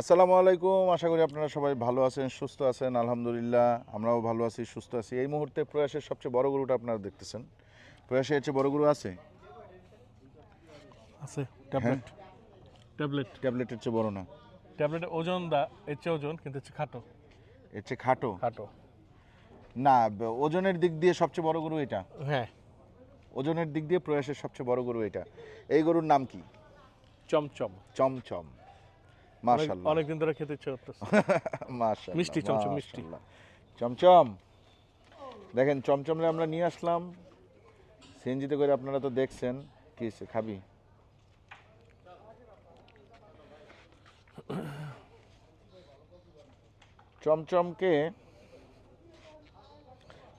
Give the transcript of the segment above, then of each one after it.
আসসালামু আলাইকুম। আশা করি আপনারা সবাই ভালো আছেন সুস্থ আছেন। আলহামদুলিল্লাহ আমরাও ভালো আছি সুস্থ আছি। এই মুহূর্তে প্রয়াসের সবচেয়ে বড় গরুটা আপনারা দেখতেছেন। প্রয়াসের এর চেয়ে বড় গরু আছে? আছে। ট্যাবলেট। ট্যাবলেট। ট্যাবলেটের চেয়ে বড় না। ট্যাবলেটের ওজন দা এর চেয়ে ওজন কিন্তু হচ্ছে খাটো। এর চেয়ে খাটো? খাটো। না ওজনের দিক দিয়ে সবচেয়ে বড় গরু এটা। হ্যাঁ। ওজনের দিক দিয়ে প্রয়াসের সবচেয়ে বড় গরু এটা। এই গরুর নাম কি? চমচম। চমচম। অনেক- মাশাল্লাহ অনেকদিন ধরে খেতে ইচ্ছে করতেছে। মাশাল্লাহ, মিষ্টি, চমচম মিষ্টি। চমচম। দেখেন চমচমরে আমরা নিয়ে আসলাম। সিএনজিতে করে আপনারা তো দেখছেন। কি খাবি? চমচমকে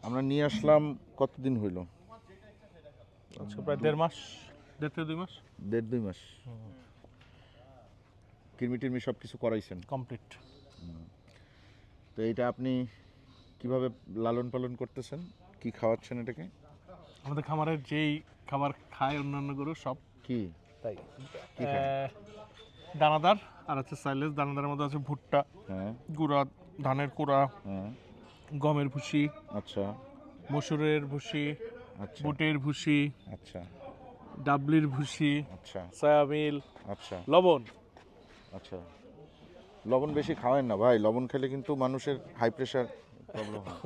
আমরা নিয়ে আসলাম কতদিন হইল? আচ্ছা প্রায় দেড় মাস দেড় থেকে দুই মাস। দেড় দুই মাস। কিরমি টিরমি সব কিছু করাইছেন। কমপ্লিট। তো এটা আপনি কীভাবে লালন পালন করতেছেন? কি খাওয়াচ্ছেন এটাকে? আমাদের খামারের যেই খাবার খায় অন্যান্য গরু সব কি? তাই। দানাদার আর আছে সাইলেস দানাদারের মধ্যে আছে ভুট্টা হ্যাঁ। গুঁড়া ধানের কুড়া হ্যাঁ। গমের ভুসি আচ্ছা। মসুরের ভুসি আচ্ছা। বুটের ভুসি আচ্ছা। ডাবলির ভুসি আচ্ছা। সয়াবিল আচ্ছা। লবণ। আচ্ছা। লবণ বেশি খাওয়েন না ভাই লবণ খেলে কিন্তু মানুষের হাই প্রেশার প্রবলেম হয়।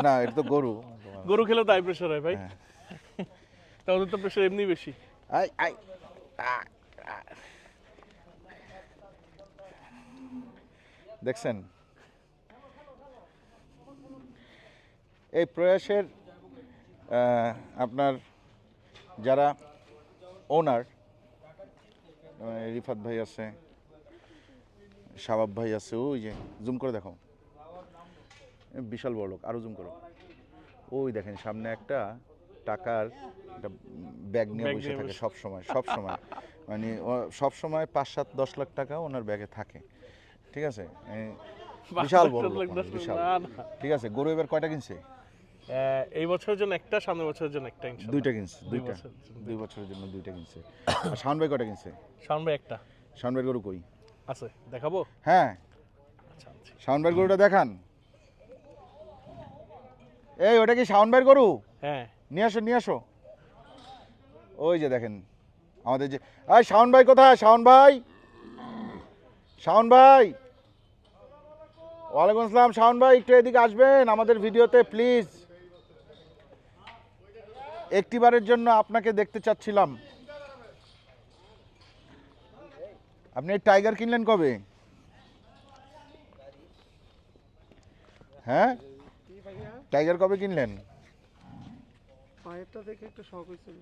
না এটা তো গরু। গরু খেলে তো হাই প্রেশার হয় ভাই। হ্যাঁ। তা ওদের তো প্রেশার এমনি বেশি। আই আই। দেখছেন? এই প্রয়াসের আপনার যারা ওনার রিফাত ভাই আছে শাবাব ভাই আছে ওই যে জুম করে দেখো বিশাল বড় লোক আরও জুম করো। ওই দেখেন সামনে একটা টাকার একটা ব্যাগ নিয়ে বসে থাকে সব সময় সব সময় মানে সব সময় পাঁচ সাত দশ লাখ টাকা ওনার ব্যাগে থাকে। ঠিক আছে? বিশাল বড় লোক বিশাল। ঠিক আছে গরু এবার কয়টা কিনছে? এই বছরের জন্য একটা সামনের বছরের জন্য একটা। দুইটা কিনছে দুইটা। দুই বছরের জন্য দুইটা কিনছে। আর শাওন ভাই কয়টা কিনছে? শাওন ভাই একটা। শাওন ভাই গরু কই? আছে দেখাবো? হ্যাঁ। আচ্ছা আচ্ছা শাওন ভাইয়ের গরুটা দেখান। এই ওটা কি শাওন ভাইয়ের গরু? হ্যাঁ। নিয়ে আসো নিয়ে আসো। ওই যে দেখেন আমাদের যে এই শাওন ভাই কোথায়? শাওন ভাই শাওন ভাই ওয়ালাইকুম আসসালাম শাওন ভাই একটু এদিকে আসবেন আমাদের ভিডিওতে প্লিজ। একটিবারের জন্য আপনাকে দেখতে চাচ্ছিলাম। আপনি এই টাইগার কিনলেন কবে? হ্যাঁ? টাইগার কবে কিনলেন? পায়েরটা দেখে একটু শখ হয়েছিল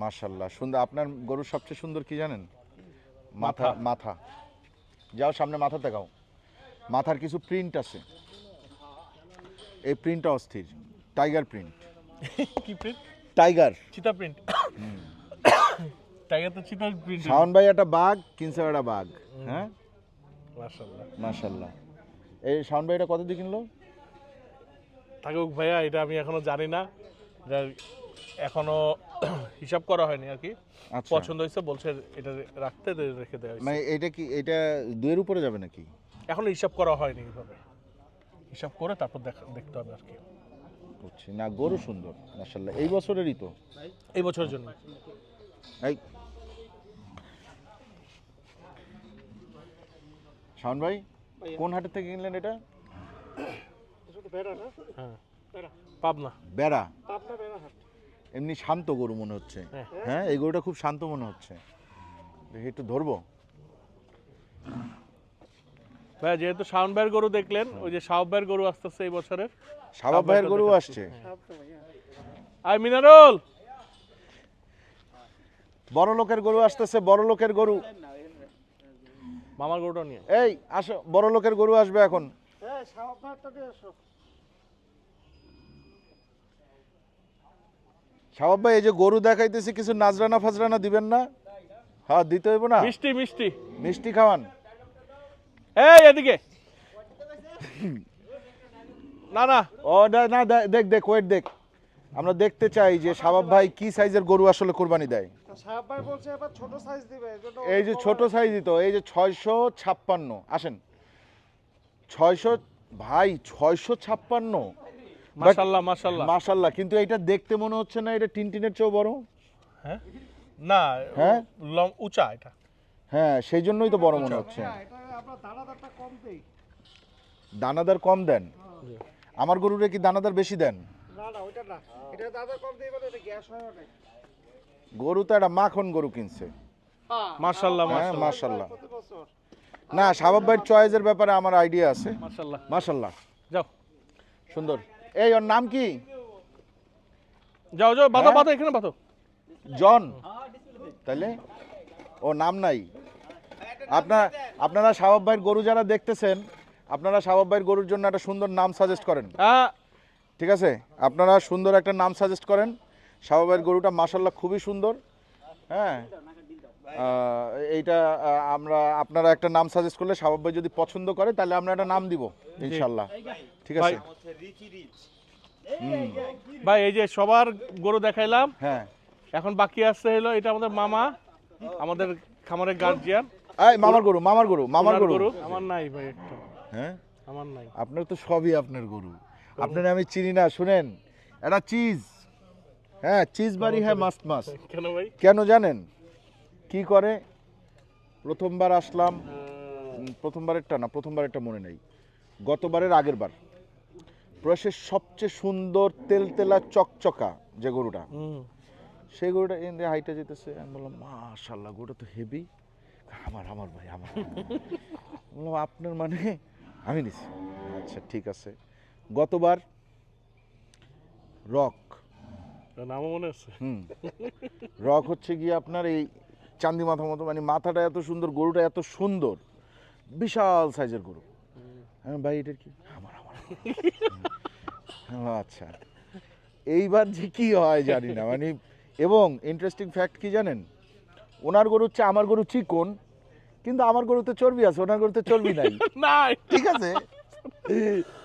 মার্শাল্লাহ সুন্দর আপনার গরুর সবচেয়ে সুন্দর কি জানেন? মাথা। মাথা যাও সামনে মাথা দেখাও। মাথার কিছু প্রিন্ট আছে। এই প্রিন্টটা অস্থির। টাইগার প্রিন্ট কি print tiger cheetah print tiger তো চিতা প্রিন্ট শাওন ভাই একটা বাঘ কিনছে একটা বাঘ হ্যাঁ? মাশাআল্লাহ। মার্শাল্লাহ এই শাওন ভাই এটা কত দিয়ে কিনলো? থাকুক ভাইয়া এটা আমি এখনও জানি না। এটা এখনও হিসাব করা হয়নি আর কি। আচ্ছা। পছন্দ হয়েছে বলছে এটা রাখতে রেখে দেওয়া মানে এটা কি এটা দুয়ের উপরে যাবে নাকি? এখনও হিসাব করা হয়নি এইভাবে হিসাব করে তারপর দেখা দেখতে হবে আর কি। বুঝছি। না গরু সুন্দর মার্শাল্লাহ এই বছরেরই তো? এই বছরের জন্য এই শাওন ভাই কোন হাটের থেকে কিনলেন এটা? হ্যাঁ। পাবনা। বেড়া? পাবনা বেড়া হাট। এমনি শান্ত গরু মনে হচ্ছে। হ্যাঁ। হ্যাঁ এই গরুটা খুব শান্ত মনে হচ্ছে। দেখি একটু ধরবো। ভাইয়া যেহেতু শাওন ভাইয়ের গরু দেখলেন ওই যে শাওব ভাইয়ের গরু আসতেছে এই বছরের। শাবাব ভাইয়ের গরু আসছে আই মিনারুল! বড় লোকের গরু আসতেছে বড় লোকের গরু। মামার গরুটা নিয়ে এই আসো বড় লোকের গরু আসবে এখন। শাবাব ভাই এই যে গরু দেখাইতেছি কিছু নাজরানা ফাজরানা দিবেন না? হ্যাঁ দিতে হইব না? মিষ্টি মিষ্টি। মিষ্টি খাওয়ান। এই এদিকে। না না। ও না না দে- দেখ দেখ ওয়েট দেখ। আমরা দেখতে চাই যে শাবাব ভাই কি সাইজের গরু আসলে কোরবানি দেয়? সাহেব ভাই বলছে এবার ছোট সাইজ দিবে এই যে ছোট সাইজই তো এই যে ছয়শো ছাপ্পান্ন আসেন। ছয়শো ভাই ছয়শো ছাপ্পান্ন। মাশাল্লাহ মাশাল্লাহ। মাশাল্লাহ কিন্তু এটা দেখতে মনে হচ্ছে না এটা টিনটিনের চেয়েও বড়? হ্যাঁ? না হ্যাঁ? লম উঁচা এটা। হ্যাঁ সেই জন্যই তো বড় মনে হচ্ছে। হ্যাঁ, দানাদার কম দেন? আমার গরুরে কি দানাদার বেশি দেন? না না ওইটা না। এটা দাদা কম দেই মানে এটা গ্যাস হয় অনেক। গরু তো একটা মাখন গরু কিনছে। মাশাল্লাহ হ্যাঁ মাশাল্লাহ বছর। না শাবাব ভাইয়ের চয়েসের ব্যাপারে আমার আইডিয়া আছে। মাশাল্লাহ মাশাল্লাহ যাও। সুন্দর। এই ওর নাম কি? যাও যাও বাতো হ্যাঁ? বাতো এখানে বাতো জন। তাইলে ও নাম নাই। আপনার আপনারা শাবাব ভাইয়ের গরু যারা দেখতেছেন আপনারা শাবাব ভাইয়ের গরুর জন্য একটা সুন্দর নাম সাজেস্ট করেন। হ্যাঁ ঠিক আছে? আপনারা সুন্দর একটা নাম সাজেস্ট করেন। ভাইয়ের গরুটা মাসাল্লাহ খুবই সুন্দর। হ্যাঁ? এইটা আমরা আপনারা একটা নাম সাজেস্ট করলে ভাই যদি পছন্দ করে তাহলে আমরা একটা নাম দিব ইনশাল্লাহ ঠিক আছে? ভাই ভাই এই যে সবার গরু দেখাইলাম। হ্যাঁ। এখন বাকি আসছে হলো এটা আমাদের মামা আমাদের খামারের গার্জিয়ান এই মামার গরু মামার গরু মামার গরু। আমার নাই ভাই একটা। হ্যাঁ? আমার নাই। আপনার তো সবই আপনার গরু। আপনার আমি চিনি না শুনেন। এটা চিজ। হ্যাঁ চিজ বাড়ি হ্যাঁ মাস্ট মাস্ট। কেন ভাই? কেন জানেন? কি করে? প্রথমবার আসলাম। প্রথমবারেরটা না প্রথমবারেরটা মনে নেই। গতবারের আগের বার প্রয়াসের সবচেয়ে সুন্দর তেলতেলা চকচকা যে গরুটা সেই গরুটা এনে হাইটে যেতেছে আমি বললাম মাশাল্লাহ গরুটা তো হেভি আমার আমার ভাই আমার। বললাম আপনার মানে? আমি নিছি। আচ্ছা ঠিক আছে। গতবার রক নামও মনে আছে? হুম। রক হচ্ছে গিয়ে আপনার এই চান্দি মাথা মতো মানে মাথাটা এত সুন্দর গরুটা এত সুন্দর বিশাল সাইজের গরু। হ্যাঁ ভাই এটার কি? আমার আমার। আচ্ছা। এইবার যে কি হয় জানি না মানে এবং ইন্টারেস্টিং ফ্যাক্ট কি জানেন? ওনার গরু হচ্ছে আমার গরু চিকন কিন্তু আমার গরুতে চর্বি আছে ওনার গরুতে চর্বি নাই। নাই। ঠিক আছে?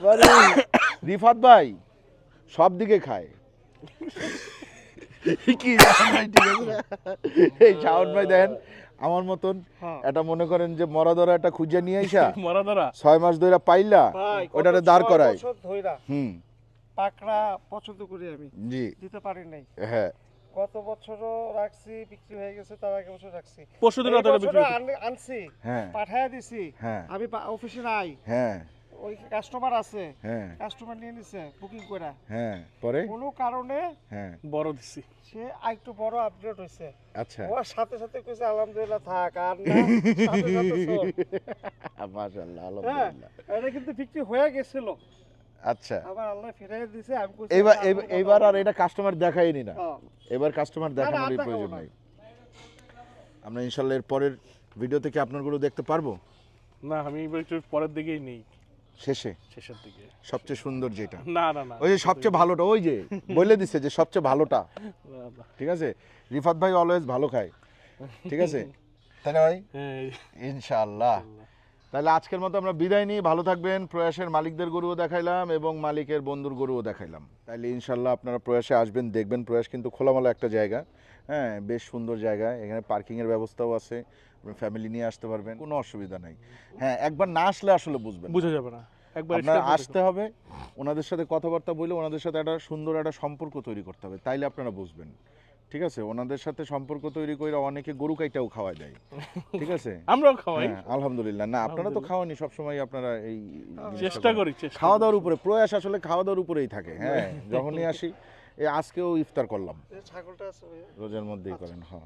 মানে রিফাত ভাই সব দিকে খায়। কি? এই শাওন ভাই দেন আমার মতন হ্যাঁ। এটা মনে করেন যে মরা ধরা একটা খুঁজে নিয়ে আইসা মরা ধরা ছয় মাস ধরে পাইলা ওটারে দাঁড় করায়। হুম। পাকড়া পছন্দ করি আমি জি। দিতে পারি নাই। হ্যাঁ। গত বছরও রাখছি বিক্রি হয়ে গেছে তার আগে বছর রাখছি। পরশুদিন আনছি হ্যাঁ। পাঠায় দিছি হ্যাঁ। আমি অফিসে নাই। হ্যাঁ। ওই কাস্টমার আছে হ্যাঁ। কাস্টমার নিয়ে নিছে বুকিং করে হ্যাঁ পরে? কোনো কারণে হ্যাঁ। বড় দিছি। সে একটু বড় আপডেট হয়েছে আচ্ছা। ওর সাথে সাথে কইছে আলহামদুলিল্লাহ থাক আর না। মাশাআল্লাহ হ্যাঁ আলহামদুলিল্লাহ। এটা কিন্তু বিক্রি হয়ে গেছিল। আচ্ছা। আবার আল্লাহ ফিরাই দিছে আমি কইছি আমি এইবার আর এটা কাস্টমার দেখাইনি না। এবার কাস্টমার দেখানোর প্রয়োজন। নাই। আমরা ইনশাল্লাহ এর পরের ভিডিও থেকে আপনারগুলো দেখতে পারব? না আমি এবার একটু পরের দিকেই নেই। শেষে? শেষের দিকে। সবচেয়ে সুন্দর যেটা? না না না। ওই যে সবচেয়ে ভালোটা ওই যে বলে দিছে যে সবচেয়ে ভালোটা। ঠিক আছে? রিফাত ভাই অলওয়েজ ভালো খায়। ঠিক আছে? তাই না ভাই হ্যাঁ। ইনশাআল্লাহ। তাহলে আজকের মতো আমরা বিদায় নিই। ভালো থাকবেন। প্রয়াসের মালিকদের গরুও দেখাইলাম এবং মালিকের বন্ধুর গরুও দেখাইলাম। তাহলে ইনশাল্লাহ আপনারা প্রয়াসে আসবেন দেখবেন। প্রয়াস কিন্তু খোলামেলা একটা জায়গা। হ্যাঁ বেশ সুন্দর জায়গা। এখানে পার্কিংয়ের ব্যবস্থাও আছে। আপনি ফ্যামিলি নিয়ে আসতে পারবেন। কোনো অসুবিধা নাই। হ্যাঁ একবার না আসলে আসলে বুঝবেন। বোঝা যাবে না। একবার আপনারা আসতে হবে। ওনাদের সাথে কথাবার্তা বলে ওনাদের সাথে একটা সুন্দর একটা সম্পর্ক তৈরি করতে হবে। তাইলে আপনারা বুঝবেন। ঠিক আছে? ওনাদের সাথে সম্পর্ক তৈরি করে অনেকে গরু কাইটাও খাওয়া যায় ঠিক আছে? আমরাও খাওয়াই। হ্যাঁ আলহামদুলিল্লাহ। না আপনারা তো খাওয়ানি সবসময় আপনারা এই চেষ্টা করি চেষ্টা খাওয়া দাওয়ার উপরে প্রয়াস আসলে খাওয়া দাওয়ার উপরেই থাকে হ্যাঁ? যখনই আসি এই আজকেও ইফতার করলাম। এই ছাগলটা আছে। রোজার মধ্যেই করেন হ্যাঁ।